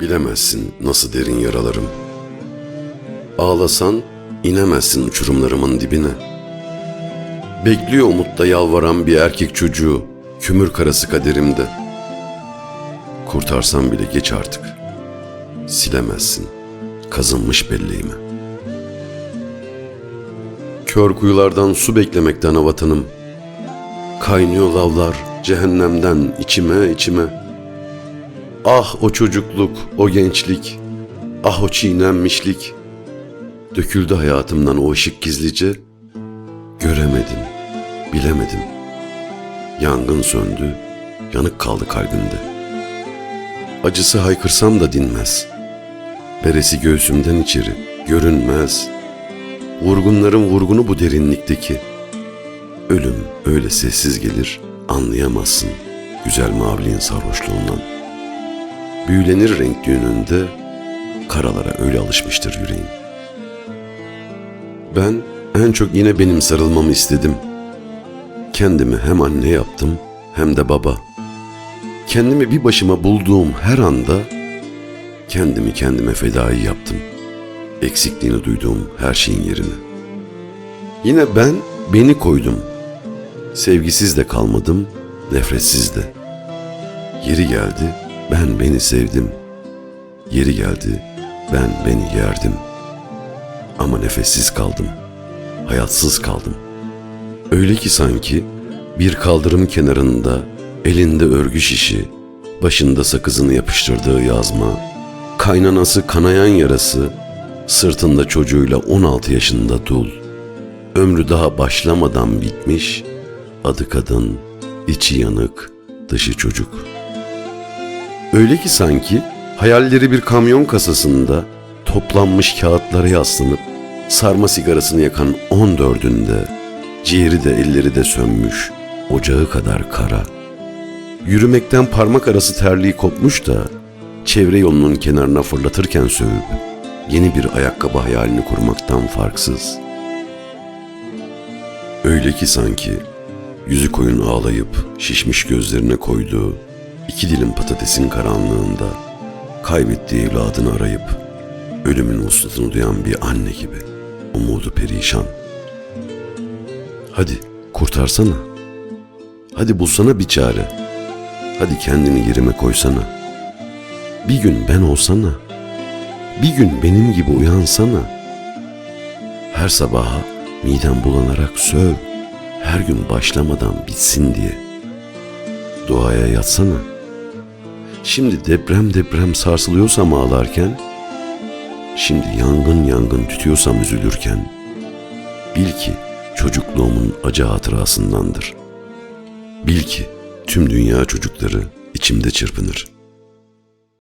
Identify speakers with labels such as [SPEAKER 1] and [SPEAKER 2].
[SPEAKER 1] Bilemezsin nasıl derin yaralarım. Ağlasan inemezsin uçurumlarımın dibine. Bekliyor umutta yalvaran bir erkek çocuğu kümür karası kaderimde. Kurtarsam bile geç artık. Silemezsin kazınmış belleğimi. Kör kuyulardan su beklemekten o vatanım. Kaynıyor lavlar cehennemden içime içime. Ah o çocukluk, o gençlik, ah o çiğnenmişlik. Döküldü hayatımdan o ışık gizlice. Göremedim, bilemedim. Yangın söndü, yanık kaldı kalbimde. Acısı haykırsam da dinmez. Beresi göğsümden içeri, görünmez. Vurgunların vurgunu bu derinlikteki. Ölüm öyle sessiz gelir, anlayamazsın güzel maviliğin sarhoşluğundan. Büyülenir renk düğününde, karalara öyle alışmıştır yüreğim. Ben en çok yine benim sarılmamı istedim. Kendimi hem anne yaptım hem de baba. Kendimi bir başıma bulduğum her anda kendimi kendime fedai yaptım. Eksikliğini duyduğum her şeyin yerine. Yine ben beni koydum. Sevgisiz de kalmadım, nefretsiz de. Yeri geldi, ben beni sevdim. Yeri geldi, ben beni yerdim. Ama nefessiz kaldım. Hayatsız kaldım. Öyle ki sanki bir kaldırım kenarında elinde örgü şişi, başında sakızını yapıştırdığı yazma, kaynanası kanayan yarası, sırtında çocuğuyla 16 yaşında dul. Ömrü daha başlamadan bitmiş, adı kadın, içi yanık, dışı çocuk.'' Öyle ki sanki hayalleri bir kamyon kasasında toplanmış kağıtlara yaslanıp sarma sigarasını yakan on dördünde ciğeri de elleri de sönmüş ocağı kadar kara. Yürümekten parmak arası terliği kopmuş da çevre yolunun kenarına fırlatırken sövüp yeni bir ayakkabı hayalini kurmaktan farksız. Öyle ki sanki yüzü koyun ağlayıp şişmiş gözlerine koyduğu iki dilim patatesin karanlığında kaybettiği evladını arayıp ölümün vuslatını duyan bir anne gibi umudu perişan. Hadi kurtarsana. Hadi bulsana bir çare. Hadi kendini yerime koysana. Bir gün ben olsana. Bir gün benim gibi uyansana. Her sabaha midem bulanarak söv. Her gün başlamadan bitsin diye. Duaya yatsana. Şimdi deprem deprem sarsılıyorsam ağlarken, şimdi yangın yangın tütüyorsam üzülürken, bil ki çocukluğumun acı hatırasındandır. Bil ki tüm dünya çocukları içimde çırpınır.''